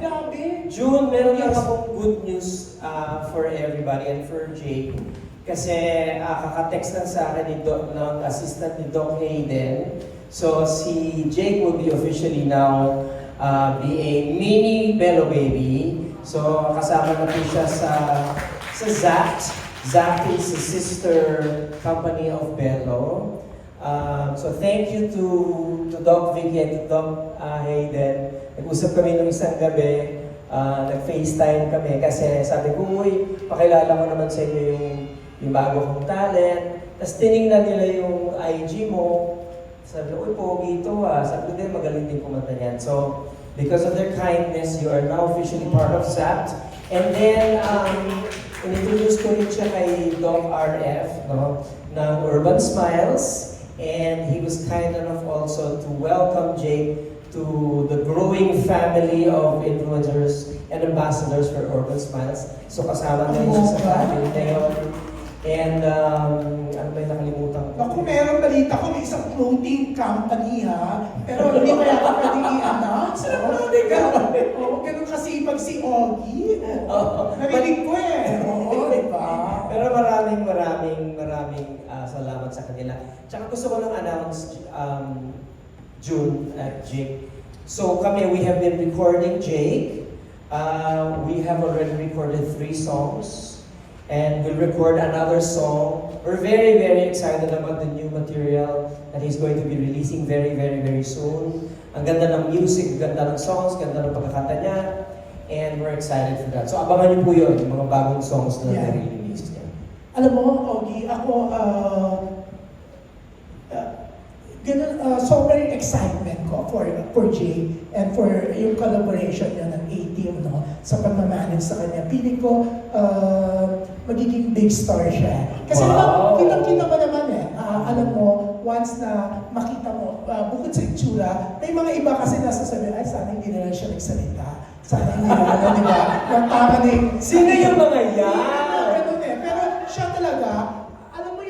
grabe. June, meron lang akong good news uh, for everybody and for Jake. Kasi uh, kaka-text lang sa akin ni Doc, ng assistant ni Doc Hayden. So si Jake will be officially now uh, be a mini Bello baby. So kasama na po siya sa sa Zact. Zact is a sister company of Bello. Um, so thank you to to Doc Vicky and to Doc uh, Hayden. Nag-usap kami nung isang gabi, uh, nag-FaceTime kami kasi sabi ko, uy, pakilala ko naman sa inyo yung, yung bago kong talent. Tapos tiningnan nila yung IG mo. Sabi ko, uy, pogi ito ah. Sabi ko din, magaling din kumanta niyan. So, because of their kindness, you are now officially part of SAPT. And then, um, in-introduce ko rin siya kay Doc RF, no, ng Urban Smiles. And he was kind enough also to welcome Jake to the growing family of influencers and ambassadors for Urban Smiles. So kasama na rin siya sa family na yun. And um, ano ba yung nakalimutan ko? Naku, meron balita ko, may isang clothing company ha. Pero hindi ko yata pwedeng i-announce. Isang clothing company? Oo, ganun kasipag si Ogie. Oo. Narinig ko eh. Oo, di ba? Pero maraming maraming maraming ah, salamat sa kanila. Tsaka gusto ko lang announce um, June at Jake. So kami, we have been recording Jake. Uh, we have already recorded three songs. And we'll record another song. We're very, very excited about the new material that he's going to be releasing very, very, very soon. Ang ganda ng music, ganda ng songs, ganda ng pagkakanta niya. And we're excited for that. So abangan niyo po yun, yung mga bagong songs na Yeah. nare-release niya. Alam mo, Ogie, ako, uh, uh, ganun, uh, sobrang excitement ko for, for Jay and for yung collaboration niya ng A-Team, no, sa pagmamanage sa kanya. Piling ko, uh, magiging big star siya. Kasi Wow. kitang-kita mo naman eh, Ah, alam mo, once na makita mo, ah, bukod sa itsura, may mga iba kasi nasasabi, ay, sana hindi na lang siya nagsalita. Sana hindi na lang, di ba? Yung tama na yung... Sino yung mga yan? Ganun eh. Pero siya talaga, alam mo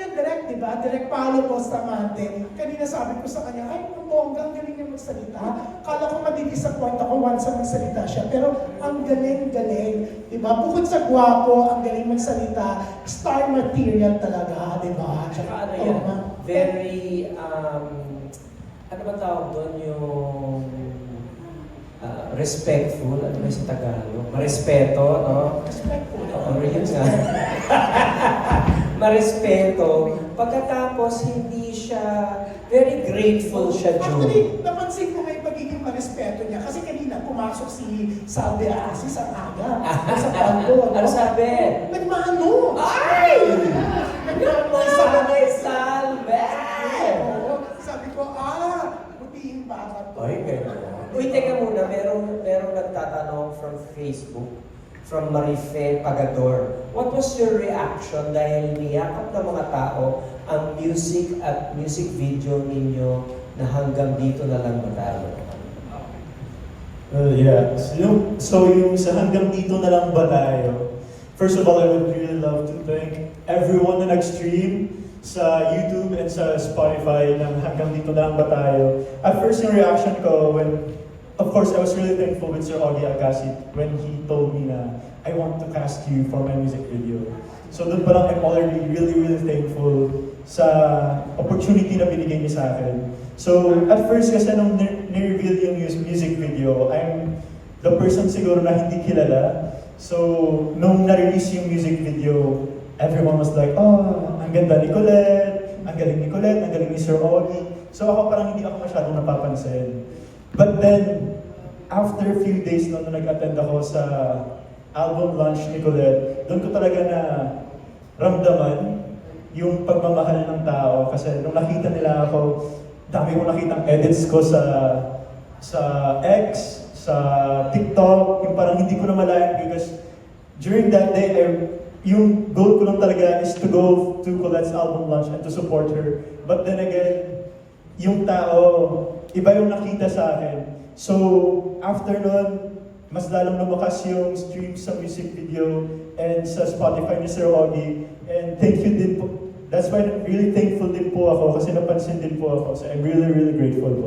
yan direct, Paolo Bustamante. Kanina sabi ko sa kanya, ay, ang bongga, ang galing niya magsalita. Kala ko madidisappoint ako once magsalita siya. Pero ang galing-galing, di ba? Bukod sa gwapo, ang galing magsalita, star material talaga, di ba? Tsaka ano yan, ma'am. very, um, ano ba tawag doon yung ah, respectful, ano ba sa Tagalog? Marespeto, no? Respectful. Oo, yun nga. Marespeto. Pagkatapos, hindi siya, very grateful siya, June. Actually, napansin ko yung pagiging marespeto niya. Kasi kanina pumasok si Salve Asi sa aga. sa paldo. Ano sabi? Nagmano. Ay! Nagmano sa kay Salve! Oo. Sabi ko, ah, butihing bata to. Ay, gano'n. Uy, teka muna, merong, merong nagtatanong from Facebook, from Marife Pagador. What was your reaction dahil niyakap ng mga tao ang music at music video ninyo na hanggang dito na lang tayo? Well, yeah. So yung, so yung sa hanggang dito na lang ba tayo? First of all, I would really love to thank everyone na nag-stream sa YouTube and sa Spotify ng hanggang dito na lang ba tayo. At first yung reaction ko when, of course, I was really thankful with Sir Augie Alcacid when he told me na I want to cast you for my music video. So doon pa lang I'm already really, really thankful sa opportunity na binigay niya sa akin. So at first kasi nung ni- ni-reveal yung mus- music video, I'm the person siguro na hindi kilala. So nung na-release yung music video, everyone was like, oh, ang ganda ni Colette, ang galing ni Colette, ang galing ni Sir Augie. So ako parang hindi ako masyadong napapansin. But then, after a few days nung nag-attend ako sa album launch ni Colette, doon ko talaga na ramdaman yung pagmamahal ng tao kasi nung nakita nila ako, dami kong nakitang edits ko sa sa X, sa TikTok, yung parang hindi ko na malayan because during that day, I, yung goal ko lang talaga is to go to Colette's album launch and to support her. But then again, yung tao, iba yung nakita sa akin. So, after nun, mas lalong lumakas yung streams sa music video and sa Spotify ni Sir Augie. And thank you din po. That's why really thankful din po ako kasi napansin din po ako. So I'm really, really grateful po.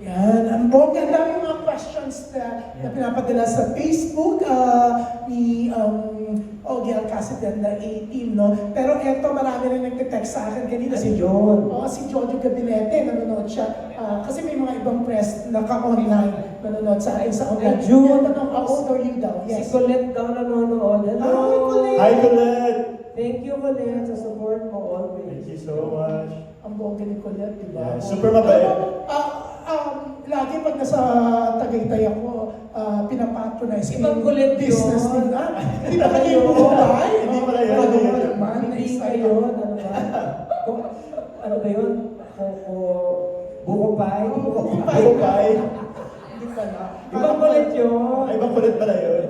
Yan, ang bongga. Dami mga questions na, na pinapadala sa Facebook ah, ni um, Ogie Alcacid na 18, no? Pero eto, marami rin nagte-text sa akin kanina. Si John. Oo, si Jojo Gabinete, nanonood siya. Ah, kasi may mga ibang press na ka-online nanonood sa akin sa online. Ay, June. Tanong, how old are you daw? Si Yes. Colette daw nanonood. Hello! Hi, Colette! Hi, Colette! Thank you, Colette, sa support mo always. Thank you so much. Ang bongga ni Colette, di ba? Yeah, super mabait. Ah, um, lagi pag nasa Tagaytay ako, ah, pinapatronize ko Ibang yung Colette business yun. nila. Hindi pa kayo yung buhay. Hindi pala yun. Ano ba yun. naman? Hindi tayo. yun. Ano ba? Kung- ano ba yun? Koko... Buko pie? Buko Buko pie. Hindi pala. Ibang Colette yun. Ay, ibang kulit pala yun.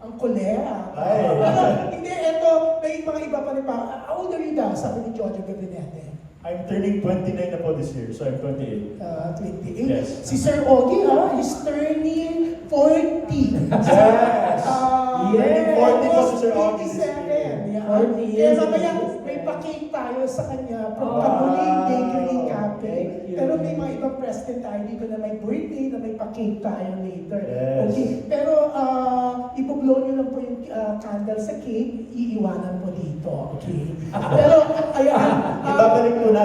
Ang kulea. Ay. Ano, hindi, eto, may mga iba pa rin pa. How are you daw? Sabi ni Jojo Gabinete. I'm turning 29 na po this year, so I'm 28. Uh, 28. Yes. Si Sir Ogie, ha? He's turning 40. Yes. Ah, Yes. 40 po si Sir Ogie this 87. year. Yeah. 40 Kaya years mamaya, in may pa-cake tayo sa kanya from Wow. Kamuning Bakery Cafe. Thank you. Pero may mga ibang president tayo dito na may birthday na may pa-cake tayo later. Yes. Okay. Pero uh, ibublow nyo lang po yung ah, candle sa cake, iiwanan mo dito. Okay. Pero, ayan.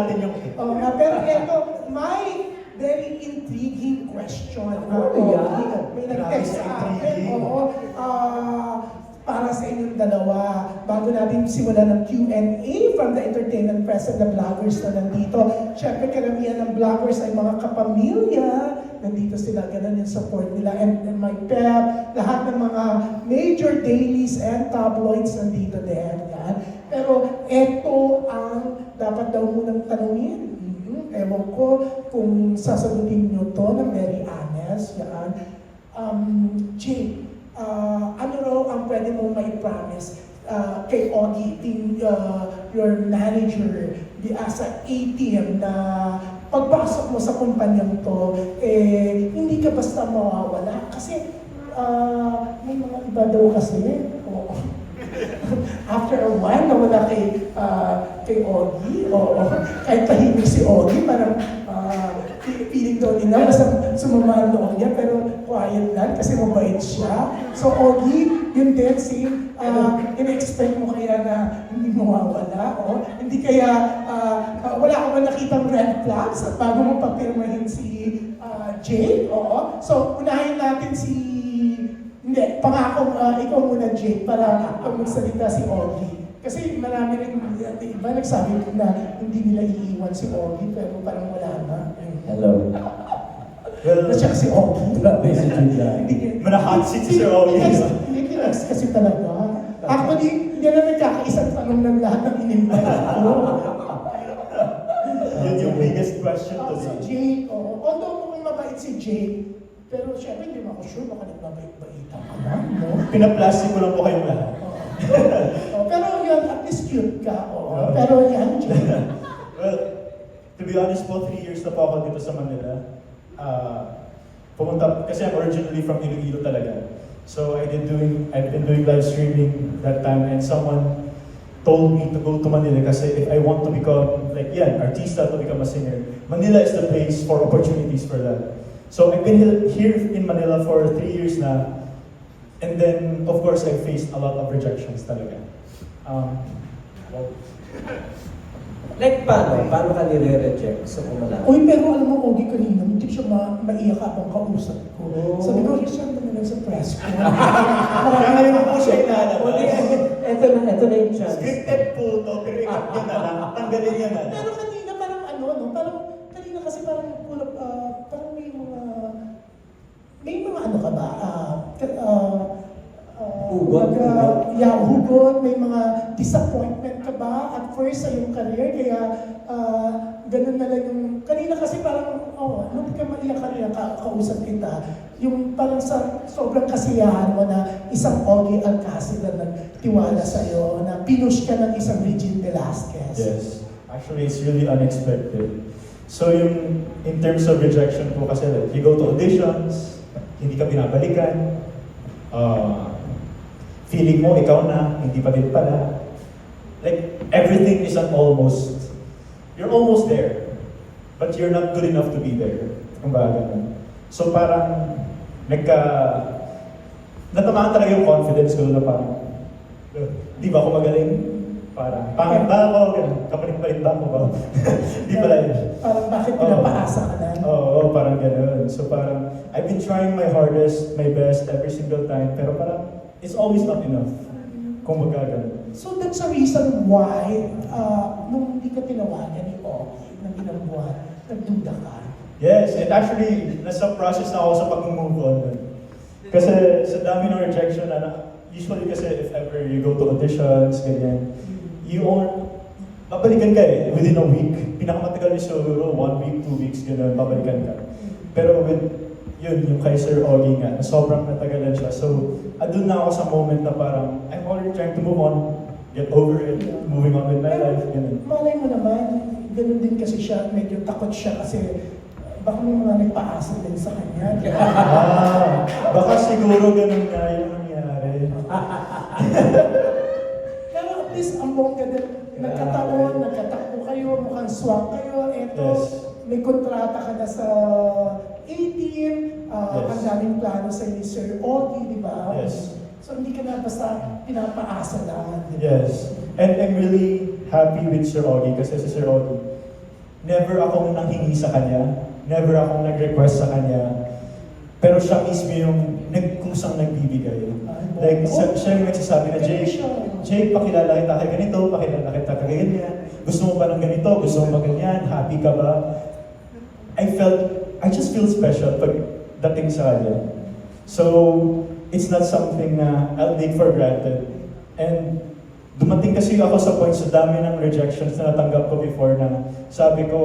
Natin yung Oo nga, pero ito, may very intriguing question. Oh, Oo, yeah. May nag-text sa akin. Oo. ah, para sa inyong dalawa, bago natin simulan ng Q&A from the entertainment press and the vloggers na nandito. Siyempre, karamihan ng vloggers ay mga kapamilya. Nandito sila, ganun yung support nila. And, and my pep, lahat ng mga major dailies and tabloids nandito din. Yan. Pero ito ang dapat daw munang tanungin. Ewan ko kung sasagutin nyo to na very honest. Yan. Um, Jay, ah, ano raw ang pwede mong may promise ah, kay Ogie, ting, ah, your manager, di asa ATM na pagpasok mo sa kumpanyang to, eh, hindi ka basta mawawala. Kasi ah, may mga iba daw kasi. After a while, nawala kay, ah, kay Ogie, o kahit tahimik si Ogie, parang ah, pi- feeling daw nila, basta sumama ang loob niya, pero quiet lang kasi mabait siya. So Ogie, yun din, si, ah, in-expect mo kaya na hindi mawawala, o hindi kaya, ah, ah, wala ka ba nakitang red flags at bago mo papirmahin si ah, Jay, oo. So, unahin natin si hindi, pangako, ah, ikaw muna, Jake, para pag magsalita si Ogie. Kasi marami rin, yung iba nagsabi na hindi nila iiwan si Ogie, pero parang wala na. Hello. Well, Nasyak si Ogie. Grabe si Julia. Hindi Mana hot seat si Sir Ogie. Hindi kinex kasi talaga. Actually, hindi na nagkakaisang tanong ng lahat ng inimbay ko. yun yung biggest question Ah, si. Jake, oo. Although mukhang mabait si Jake, pero syempre hindi mo ako sure, baka nagbabait-baitan ka lang, no? Pinaplastic ko lang po kayong lahat. Oh, pero yun, at least cute ka. oo. Pero yan. Well, to be honest po, three years na po ako dito sa Manila. Ah, pumunta, kasi I'm originally from Iloilo talaga. So I did doing, I've been doing live streaming that time and someone told me to go to Manila kasi if I want to become, like yan, artista to become a singer, Manila is the place for opportunities for that. So I've been he- here in Manila for three years na and then of course I faced a lot of rejections talaga. Um, well, Like paano? Paano ka nire-reject sa kumala? Uy, pero alam mo, Ogie, kanina, hindi siya ma maiyak habang kausap ko. Oh. Sabi ko, Richard, naman lang sa press ko. Kaya po siya O di, eto na, eto na yung chance. Scripted po to, pero ikat niya na lang. Tanggalin niya na pero kanina, parang ano, no? Parang, kanina kasi parang, kulap, ah, parang may mga, may mga ano ka ba? Ah, ka- ah, ah, Hugot, kumbaga, hugot. Yeah, hugot. May mga disappointment ka ba at first sa iyong career? Kaya, ah, ganun na lang yung, kanina kasi parang, oh, nung ka maiyak kanina, ka, kausap kita, yung parang sa sobrang kasiyahan mo na isang Ogie Alcacid na nagtiwala sa iyo, na pinush ka ng isang Regine Velasquez. Yes. Actually, it's really unexpected. So yung, in terms of rejection po kasi, like, you go to auditions, hindi ka binabalikan, uh, feeling mo ikaw na, hindi pa din pala. Like, everything is an almost, you're almost there, but you're not good enough to be there. Kumbaga. So parang nagka... Natamaan talaga yung confidence ko na parang, "Eh, di ba ako magaling? Parang, pangit ba ako? Kapalit-palit ba ako ba? di pala yun. Parang bakit pinapaasa ka na? Oo, oo, parang ganun. So parang, I've been trying my hardest, my best every single time, pero parang, it's always not enough. Kung magagano. So that's a reason why, uh, nung hindi ka tinawagan ni Ogie ng ilang buwan, nagduda ka. Yes, and actually, nasa process na ako sa pag-move on. Kasi sa dami ng rejection, na, usually kasi if ever you go to auditions, ganyan, you own, babalikan ka eh, within a week. Pinakamatagal yung siguro, one week, two weeks, gano'n, babalikan ka. Pero with, yun, yung kay Sir Ogie nga, sobrang natagalan siya. So, andun na ako sa moment na parang, I'm already trying to move on, get over it, moving on with my life, ganun. Malay mo naman, ganun din kasi siya, medyo takot siya kasi baka may mga nagpaasa din sa kanya. di ba? Ah, baka siguro ganun nga yung nangyari. Pero at least ang bongga din, nagkataon, nagkatakbo kayo, mukhang swak kayo, eto, Yes. may kontrata ka na sa A-team, ah, Yes. ang daming plano sa ni Sir Ogie, di ba? Yes. So hindi ka na basta pinapaasa lang. di ba? Yes. And I'm really happy with Sir Ogie kasi si Sir Ogie, never akong nanghingi sa kanya, never akong nag-request sa kanya, pero siya mismo yung nagkusang nagbibigay. Like, siya, siya yung nagsasabi na, Jake. Jake, pakilala kita kay ganito, pakilala kita kay ganyan. Gusto mo ba ng ganito? Gusto mo ba ganyan? Happy ka ba? I felt, I just feel special pag dating sa kanya. So, it's not something na I'll take for granted. And dumating kasi ako sa point sa dami ng rejections na natanggap ko before na sabi ko,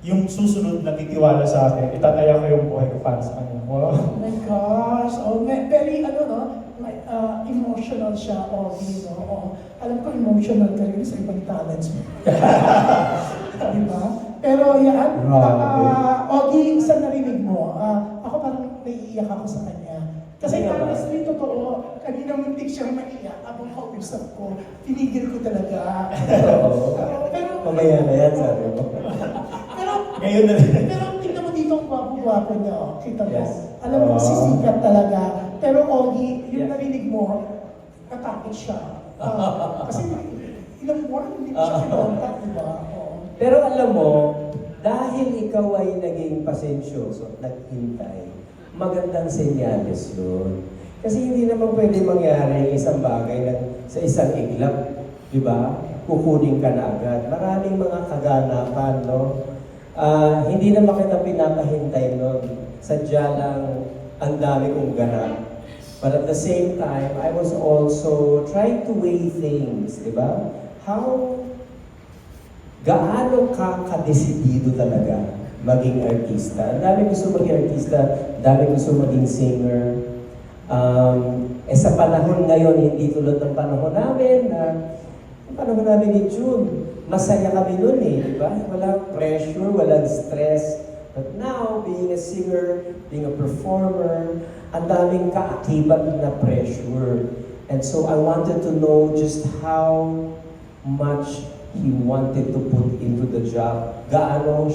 yung susunod na titiwala sa akin, itataya ko yung buhay ko para sa kanya. Wow. Oh my gosh. Oh, may, very, ano, no? May, uh, emotional siya, Ogie, no? Oh, alam ko emotional ka rin sa ibang talents mo. Di ba? Pero yan, Grabe. uh, Ogie, sa narinig mo, ah, ako parang naiiyak ako sa kanya. Kasi ba? honestly, totoo, kanina muntik siyang maiyak, abang kausap ko, tinigil ko talaga. Oo. pero, pero, Mamaya na yan, sabi mo. pero, Ngayon na pero tingnan mo dito ang gwapo-gwapo niya, oh. Kita mo. Yes. Alam mo, Ah. sisikat talaga. Pero Ogie, yung Yeah. narinig mo, natakot siya. Ah, kasi ilang buwan, hindi ko siya Ah. kinontak, di ba? Oo. Pero alam mo, dahil ikaw ay naging pasensyoso at naghintay, magandang senyales yun. Kasi hindi naman pwede mangyari yung isang bagay na sa isang iglap, di ba? Kukunin ka na agad. Maraming mga kaganapan, no? Ah, hindi naman kita pinapahintay nun. Sadya lang ang dami kong ganap. But at the same time, I was also trying to weigh things, di ba? How gaano ka kadesidido talaga maging artista. Ang dami gusto maging artista, ang dami gusto maging singer. Um, eh sa panahon ngayon, hindi tulad ng panahon namin na yung panahon namin ni June, masaya kami noon eh, di ba? Walang pressure, walang stress. But now, being a singer, being a performer, ang daming kaakibat na pressure. And so I wanted to know just how much he wanted to put into the job. Gaano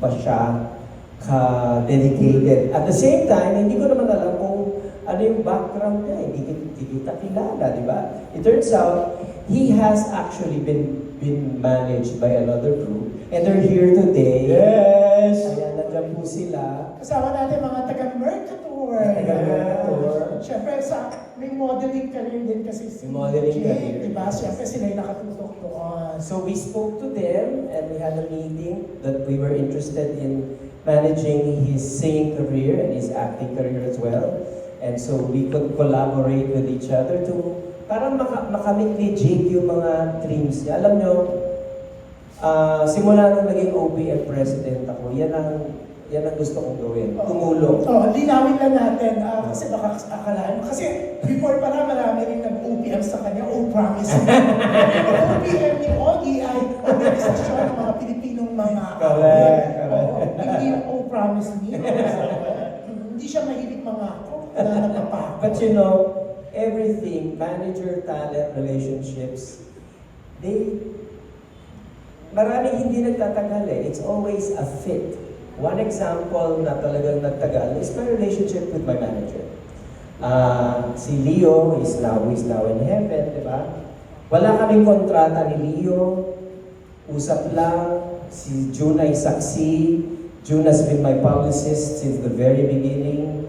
ba siya ka-dedicated. At the same time, hindi ko naman alam kung ano yung background niya. Hindi, hindi kita kilala, di ba? It turns out, he has actually been been managed by another group. And they're here today. Yes! Ayan, nandiyan po sila. Kasama natin mga taga-Mercator. Taga-Mercator. Siyempre, sa, may modeling career din kasi si May modeling Jake, career. Di ba? Siyempre, sila yung nakatutok doon. So we spoke to them and we had a meeting that we were interested in managing his singing career and his acting career as well. And so we could collaborate with each other to para maka, makamit ni Jake yung mga dreams niya. Alam nyo, ah, simula nung naging OPM president ako, yan ang, yan ang gusto kong gawin. Tumulong. Oh, linawin lang natin ah, kasi baka akalaan mo. Kasi before pala marami rin nag-OPM sa kanya, Oh Promise. Ang OPM ni Ogie ay organisasyon ng mga Pilipinong mga Correct, correct. Oo, hindi yung Oh Promise Me. hindi siya mahilig na napapako. But you know, everything, manager, talent, relationships, they, maraming hindi nagtatagal eh. It's always a fit. One example na talagang nagtagal is my relationship with my manager. Ah, si Leo is now is now in heaven, di ba? Wala kaming kontrata ni Leo. Usap lang. Si June ay saksi. June has been my publicist since the very beginning.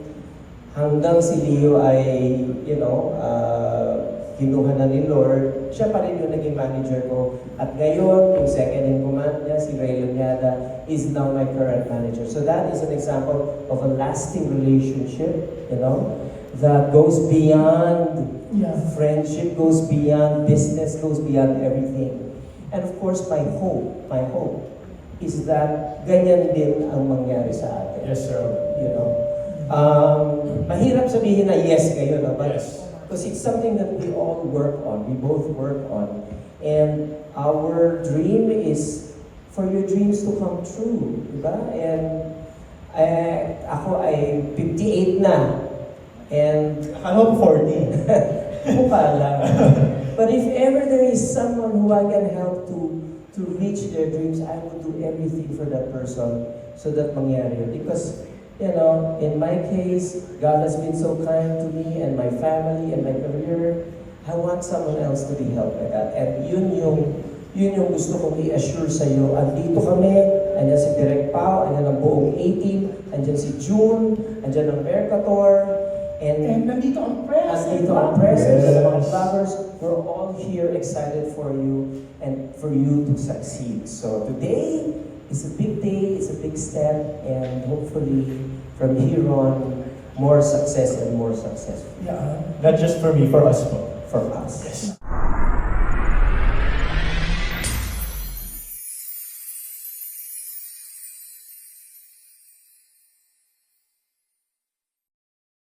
Hanggang si Leo ay, you know, uh, kinuha na ni Lord, siya pa rin yung naging manager ko. At ngayon, yung second in command niya, si Ray Luniada, is now my current manager. So that is an example of a lasting relationship, you know, that goes beyond Yeah. friendship, goes beyond business, goes beyond everything. And of course, my hope, my hope is that ganyan din ang mangyari sa atin. Yes, sir. You know? Um, mahirap sabihin na yes kayo, no? but Yes. because it's something that we all work on, we both work on. And our dream is for your dreams to come true, di ba? And eh, ako ay 58 na. And Akala ko 40. mukha lang. But if ever there is someone who I can help to to reach their dreams, I will do everything for that person so that mangyari yun. Because, you know, in my case, God has been so kind to me and my family and my career. I want someone else to be helped by that. And yun yung, yun yung gusto kong i-assure sa iyo. Andito kami, andyan si Direk Pao, andyan ang buong 18, andyan si June, andyan ang Mercator, And nandito ang press. Nandito ang press, and mga vloggers, we're all here excited for you and for you to succeed. So today is a big day, it's a big step, and hopefully from here on, more success and more success. Yeah. Not just for me, for us for us. Yes.